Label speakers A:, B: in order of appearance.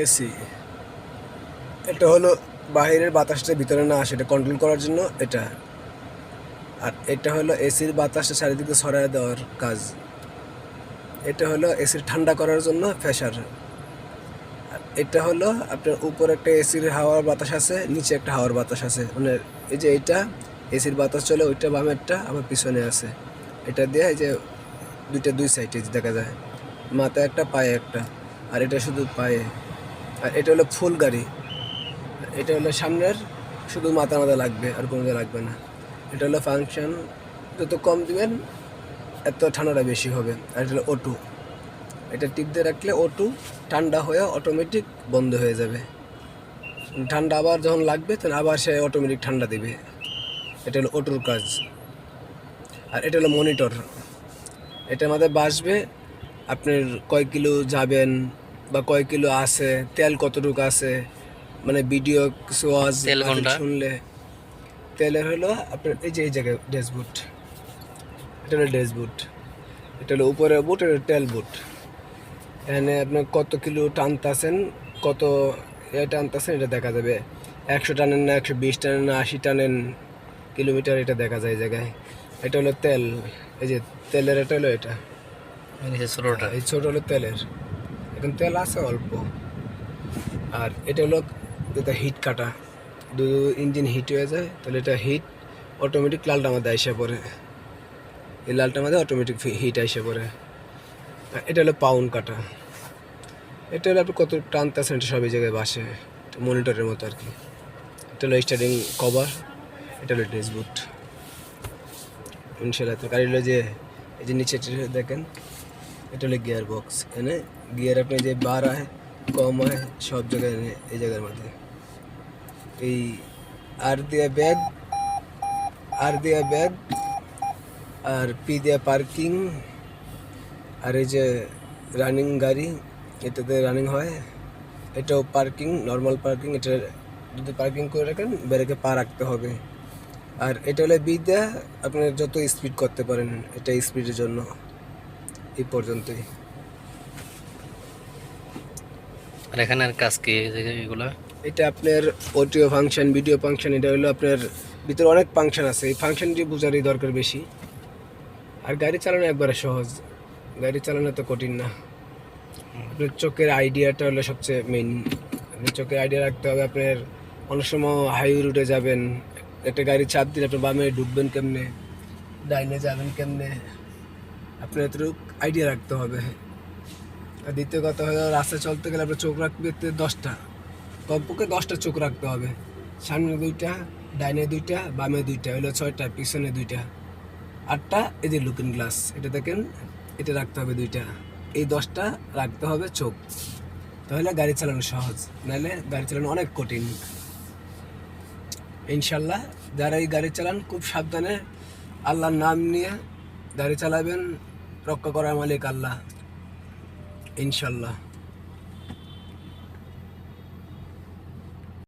A: AC. এটা হলো বাইরের বাতাসটা ভিতরে না আসে, এটা কন্ট্রোল করার জন্য এটা। আর এটা হলো এসির বাতাসটা চারিদিকে সরায় দেওয়ার কাজ। এটা হলো এসির ঠান্ডা করার জন্য প্রেশার আর এটা হলো আপনার উপরে একটা এসির হাওয়ার বাতাস আছে, নিচে একটা হাওয়ার বাতাস আছে। মানে এই যে এটা, এসির বাতাস চলে ওইটা বামেরটা আবার পিছনে আছে। এটা দিয়ে এই যে দুইটা দুই সাইডে দেখা যায়। মাথায় একটা, পায়ে একটা। আর এটা শুধু পায়ে। এটা হলো ফুল গাড়ি। এটা হলো সামনের, শুধু মাথা মাথা লাগবে, আর কোনো জায়গায় লাগবে না। এটা হলো ফাংশন যত কম দিবেন, এত ঠান্ডাটা বেশি হবে। আর এটা হলো ওটু এটা টিপ দিয়ে রাখলে ওটু ঠান্ডা হয়ে অটোমেটিক বন্ধ হয়ে যাবে। ঠান্ডা আবার যখন লাগবে, তখন আবার সে অটোমেটিক ঠান্ডা দেবে। এটা হলো ওটুর কাজ। আর এটা হলো মনিটর এটার মধ্যে বাসবে, আপনার কয় কিলো যাবেন বা কয় কিলো আছে তেল কতটুকু আছে মানে ভিডিও কিছু আওয়াজ
B: ঘণ্টা?
A: শুনলে। তেলের হলো আপনার এই যে এই জায়গায় ড্যাশবোর্ড এটা হলো ড্যাশবোর্ড এটা হলো উপরের বুট এটা তেল বুট এখানে আপনার কত কিলো টানতেছেন কত এ টানতেছেন এটা দেখা যাবে। একশো টানেন না একশো বিশ টানেন না আশি টানেন কিলোমিটার এটা দেখা যায় এই জায়গায়। এটা হলো তেল। এই যে তেলের এটা হলো এটা।
B: নিচে ছোটোটা।
A: এই ছোট হলো তেলের। এখন তেল আছে অল্প। আর এটা হলো যেটা হিট কাটা। দু ইঞ্জিন হিট হয়ে যায়, তাহলে এটা হিট অটোমেটিক লালটা আমাদের আইসে পড়ে। এই লালটা আমাদের অটোমেটিক হিট আইসে পড়ে। এটা হলো পাউন্ড কাটা। এটা হলো আপনি কত টানতেছেন এটা সব এই জায়গায় বাসে মনিটরের মতো আর কি। এটা হলো স্টার্টিং কভার এটা হলো ড্রেস বুট ইনশাল্লাহ তো গাড়ি হলো যে এই যে নিচে দেখেন। এটা হলো গিয়ার বক্স এনে গিয়ার আপনি যে বার হয় কম হয় সব জায়গায় এনে এই জায়গার মধ্যে। এই আর দেয়া ব্যাগ, আর দেয়া ব্যাগ, আর পি দেয়া পার্কিং, আর এই যে রানিং গাড়ি, এটাতে রানিং হয়। এটাও পার্কিং, নর্মাল পার্কিং, এটা যদি পার্কিং করে রাখেন ব্রেকে পা রাখতে হবে। আর এটা হলো বিদ্যা, আপনি যত স্পিড করতে পারেন, এটা স্পিডের জন্য। এই পর্যন্তই।
B: আর এখানে আর কাজ কি? এগুলা?
A: এটা আপনার অডিও ফাংশন ভিডিও ফাংশন এটা হলো আপনার ভিতরে অনেক ফাংশন আছে। এই ফাংশনটি বোঝারই দরকার বেশি। আর গাড়ি চালানো একবারে সহজ। গাড়ি চালানো তো কঠিন না। আপনার চোখের আইডিয়াটা হলো সবচেয়ে মেইন আপনি চোখের আইডিয়া রাখতে হবে আপনার। অনেক সময় হাইওয়ে রুটে যাবেন। একটা গাড়ি চাপ দিলে আপনি বামে ঢুকবেন কেমনে? ডাইনে যাবেন কেমনে? আপনার এতটুকু আইডিয়া রাখতে হবে। আর দ্বিতীয় কথা হলো, রাস্তায় চলতে গেলে আপনার চোখ রাখবে তে দশটা। কমপক্ষে দশটা চোখ রাখতে হবে। সামনে দুইটা ডাইনে দুইটা, বামে দুইটা, হলো ছয়টা, পিছনে দুইটা। আটটা, এই যে লুকিং গ্লাস এটা দেখেন, এটা রাখতে হবে দুইটা। এই দশটা রাখতে হবে চোখ। তাহলে গাড়ি চালানো সহজ, নাহলে গাড়ি চালানো অনেক কঠিন। ইনশাল্লাহ, যারা এই গাড়ি চালান, খুব সাবধানে আল্লাহর নাম নিয়ে গাড়ি চালাবেন। রক্ষা করার মালিক আল্লাহ ইনশাল্লাহ।